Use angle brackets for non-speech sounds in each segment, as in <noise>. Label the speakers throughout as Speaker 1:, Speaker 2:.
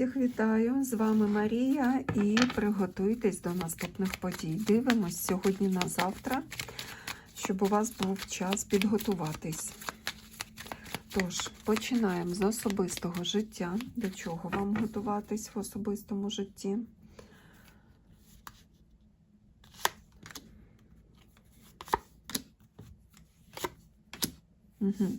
Speaker 1: Всіх вітаю! З вами Марія і приготуйтесь до наступних подій. Дивимось сьогодні на завтра, щоб у вас був час підготуватись. Тож, починаємо з особистого життя. До чого вам готуватись в особистому житті? Угу.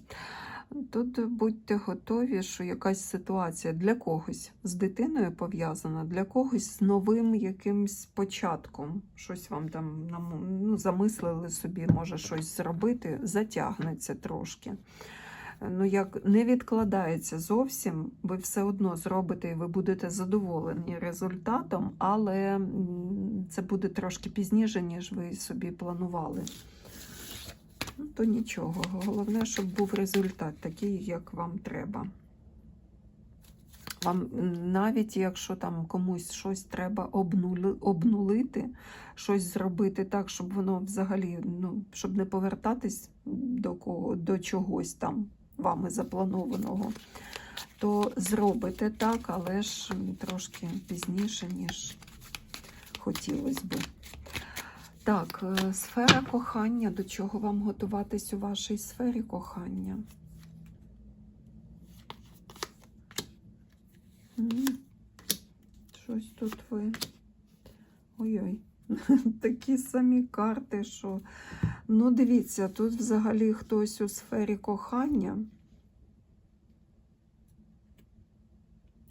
Speaker 1: Тут будьте готові, що якась ситуація для когось з дитиною пов'язана, для когось з новим якимсь початком. Щось вам там ну, замислили собі, може щось зробити, затягнеться трошки. Ну, як не відкладається зовсім, ви все одно зробите і ви будете задоволені результатом, але це буде трошки пізніше, ніж ви собі планували. Ну, то нічого. Головне, щоб був результат такий, як вам треба. Вам навіть якщо там комусь щось треба обнули, обнулити, щось зробити так, щоб воно взагалі, ну, щоб не повертатись до кого, до чогось там вами запланованого, то зробите так, але ж трошки пізніше, ніж хотілося би. Так, е, сфера кохання. До чого вам готуватись у вашій сфері кохання? Щось тут ви. Ой-ой, <laughs> такі самі карти, що. Ну, дивіться, тут взагалі хтось у сфері кохання.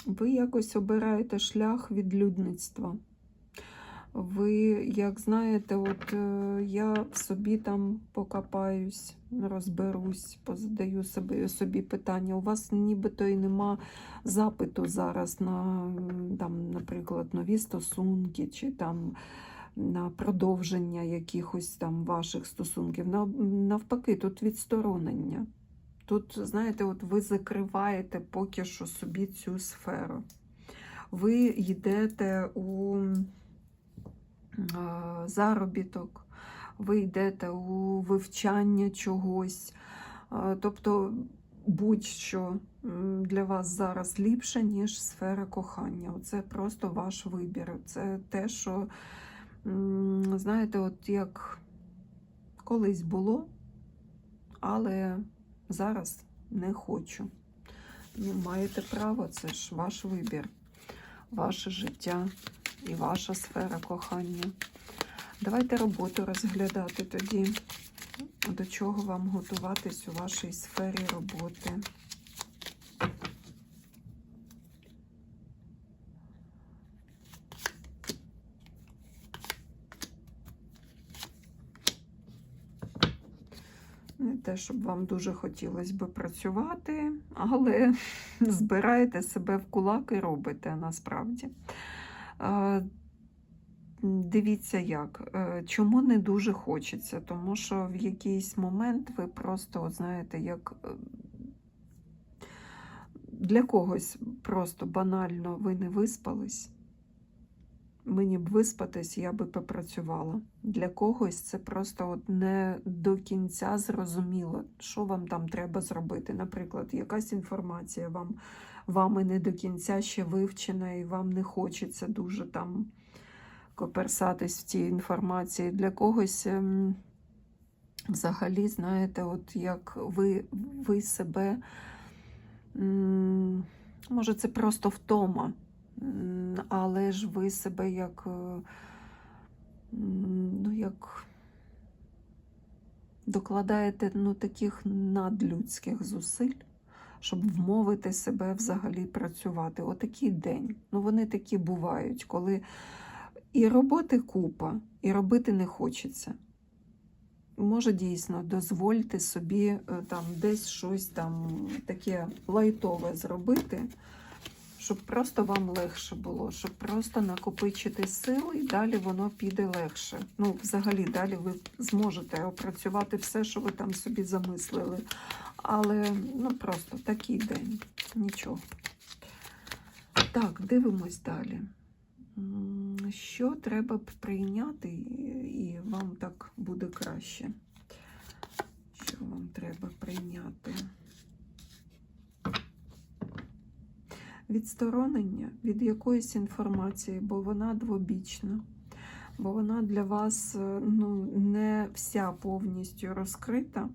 Speaker 1: Ви якось обираєте шлях відлюдництва. Ви, як знаєте, от е, я в собі там покопаюсь, розберусь, позадаю собі, собі питання. У вас нібито і нема запиту зараз на, там, наприклад, нові стосунки чи там на продовження якихось там ваших стосунків. Навпаки, тут відсторонення. Тут, знаєте, от ви закриваєте поки що собі цю сферу. Ви йдете у заробіток, ви йдете у вивчання чогось. Е, Тобто будь-що для вас зараз ліпше, ніж сфера кохання. Це просто ваш вибір. Це те, що, знаєте, от як колись було, але зараз не хочу. Ну, маєте право, це ж ваш вибір, ваше життя і ваша сфера кохання. Давайте роботу розглядати тоді, до чого вам готуватись у вашій сфері роботи. Не те, щоб вам дуже хотілося би працювати, але <laughs> збираєте себе в кулак і робите насправді. Дивіться як. Е, Чому не дуже хочеться? Тому що в якийсь момент ви просто, от знаєте, як е, для когось просто банально ви не виспались. Мені б виспатись, я би попрацювала. Для когось це просто от не до кінця зрозуміло, що вам там треба зробити. Наприклад, якась інформація вам, вами не до кінця ще вивчена, і вам не хочеться дуже там коперсатись в цій інформації. Для когось ем, взагалі, знаєте, от як ви, ви себе, може, це просто втома. Але ж ви себе як, е, ну, як докладаєте ну, таких надлюдських зусиль, щоб вмовити себе взагалі працювати. Отакий день. Ну, вони такі бувають, коли і роботи купа, і робити не хочеться. Може, дійсно, дозвольте собі е, там десь щось там таке лайтове зробити, щоб просто вам легше було, щоб просто накопичити сили, і далі воно піде легше. Ну, взагалі, далі ви зможете опрацювати все, що ви там собі замислили. Але ну просто такий день. Нічого. Так, дивимось далі. Що треба прийняти, і вам так буде краще? Що вам треба прийняти? Відсторонення від якоїсь інформації, бо вона двобічна, бо вона для вас е, ну, не вся повністю розкрита.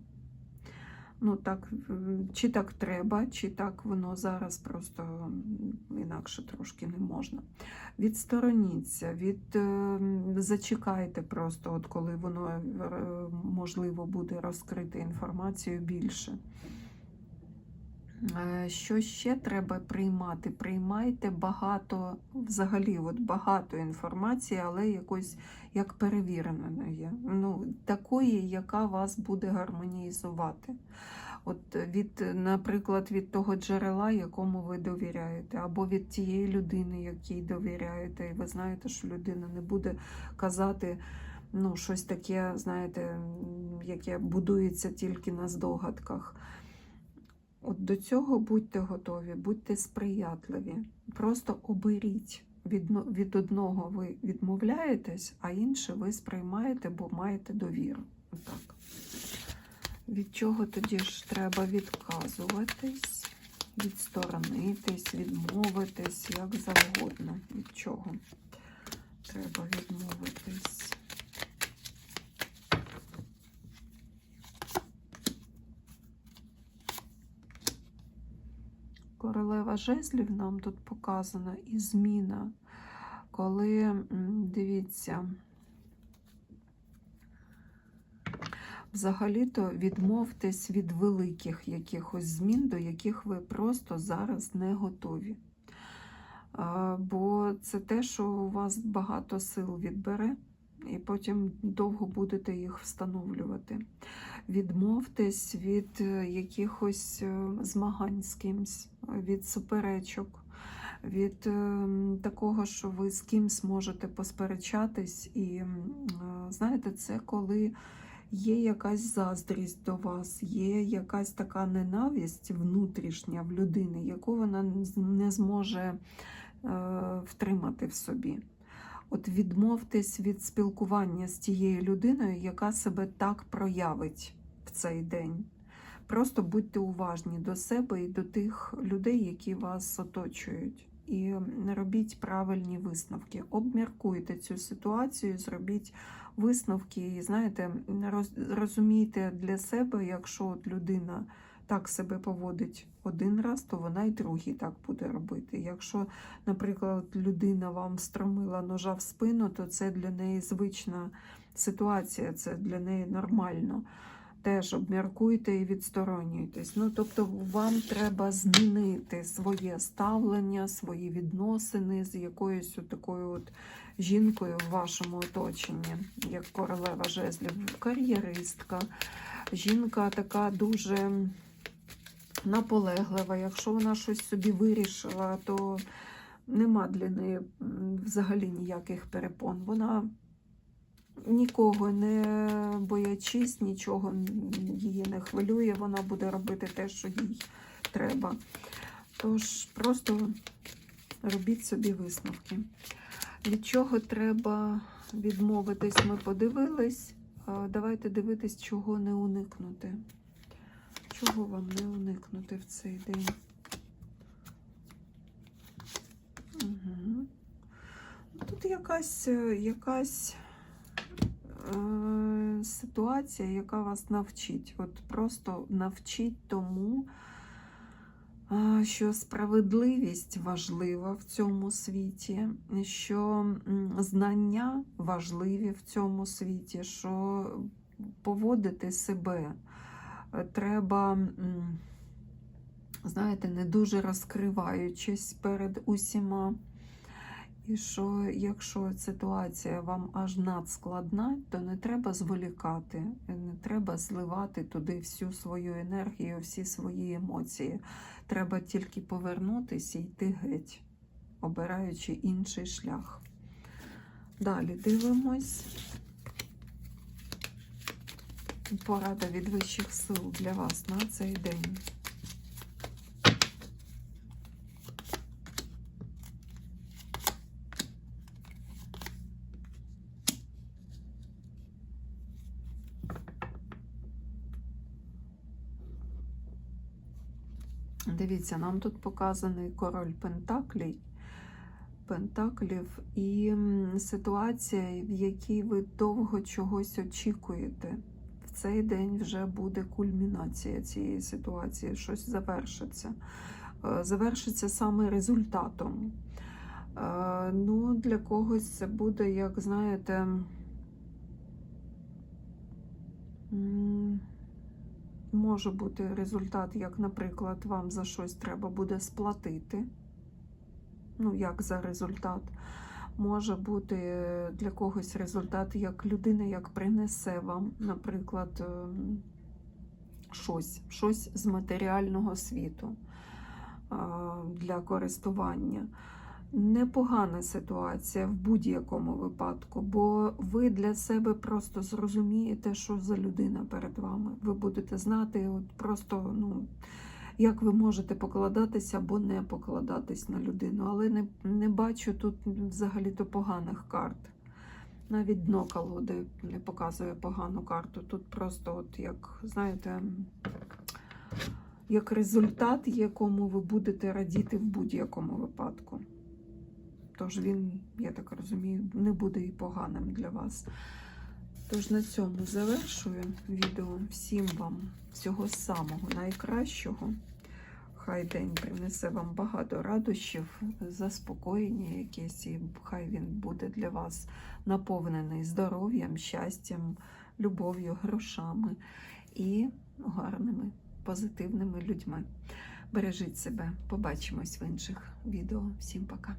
Speaker 1: Ну, так, е, чи так треба, чи так воно зараз просто інакше трошки не можна. Відстороніться, від, е, зачекайте просто, от коли воно можливо буде розкрити інформацію більше. Е, Що ще треба приймати? Приймайте багато, взагалі, от багато інформації, але якось як перевіреної. Ну, такої, яка вас буде гармонізувати. От від, наприклад, від того джерела, якому ви довіряєте, або від тієї людини, якій довіряєте, і ви знаєте, що людина не буде казати ну, щось таке, знаєте, яке будується тільки на здогадках. От до цього будьте готові, будьте сприятливі. Просто оберіть. Від, від одного ви відмовляєтесь, а інше ви сприймаєте, бо маєте довіру. Отак. Від чого тоді ж треба відказуватись, відсторонитись, відмовитись, як завгодно. Від чого треба відмовитись? Королева жезлів нам тут показана і зміна, коли, дивіться, взагалі-то відмовтесь від великих якихось змін, до яких ви просто зараз не готові. Бо це те, що у вас багато сил відбере, і потім довго будете їх встановлювати. Відмовтесь від е, якихось е, змагань з кимсь, від суперечок, від е, такого, що ви з кимсь можете посперечатись. І знаєте, це коли є якась заздрість до вас, є якась така ненависть внутрішня в людини, яку вона не зможе втримати в собі. От відмовтесь від спілкування з тією людиною, яка себе так проявить в цей день. Просто будьте уважні до себе і до тих людей, які вас оточують. І не робіть правильні висновки. Обміркуйте цю ситуацію, зробіть висновки. І знаєте, роз- розумійте для себе, якщо от людина так себе поводить один раз, то вона і другий так буде робити. Якщо, наприклад, людина вам встромила ножа в спину, то це для неї звична ситуація, це для неї нормально. Теж обміркуйте і відсторонюйтесь. Ну, тобто, вам треба змінити своє ставлення, свої відносини з якоюсь такою от жінкою в вашому оточенні, як королева жезлів, кар'єристка. Жінка така дуже наполеглива. Якщо вона щось собі вирішила, то нема для неї взагалі ніяких перепон. Вона нікого не боячись, нічого її не хвилює, вона буде робити те, що їй треба. Тож просто робіть собі висновки. Від чого треба відмовитись, ми подивились. Давайте дивитись, чого не уникнути. Чого вам не уникнути в цей день? Угу. Тут якась, е, якась е, ситуація, яка вас навчить. От просто навчить тому, а, що справедливість важлива в цьому світі, що знання важливі в цьому світі, що поводити себе е, треба, знаєте, не дуже розкриваючись перед усіма. І що якщо ситуація вам аж надскладна, то не треба зволікати, не треба зливати туди всю свою енергію, всі свої емоції. Треба тільки повернутися і йти геть, обираючи інший шлях. Далі дивимось. Порада від вищих сил для вас на цей день. Дивіться, нам тут показаний король Пентаклей. Пентаклів і ситуація, в якій ви довго чогось очікуєте. Цей день вже буде кульмінація цієї ситуації, щось завершиться. Е, Завершиться саме результатом. Е, Ну, для когось це буде, як знаєте, може бути результат, як, наприклад, вам за щось треба буде сплатити. Ну, як за результат. Може бути е, для когось результат, як людина, як принесе вам, наприклад, ем, щось, щось з матеріального світу для користування. Непогана ситуація в будь-якому випадку, бо ви для себе просто зрозумієте, що за людина перед вами. Ви будете знати, от просто, ну, як ви можете покладатися або не покладатись на людину. Але не, не бачу тут взагалі-то поганих карт. Навіть дно колоди не показує погану карту. Тут просто, от як, знаєте, як результат, якому ви будете радіти в будь-якому випадку. Тож він, я так розумію, не буде і поганим для вас. Тож на цьому завершую відео. Всім вам всього самого найкращого. Хай день принесе вам багато радощів, заспокоєння якесь, і хай він буде для вас наповнений здоров'ям, щастям, любов'ю, грошами і гарними, позитивними людьми. Бережіть себе, побачимось в інших відео. Всім пока!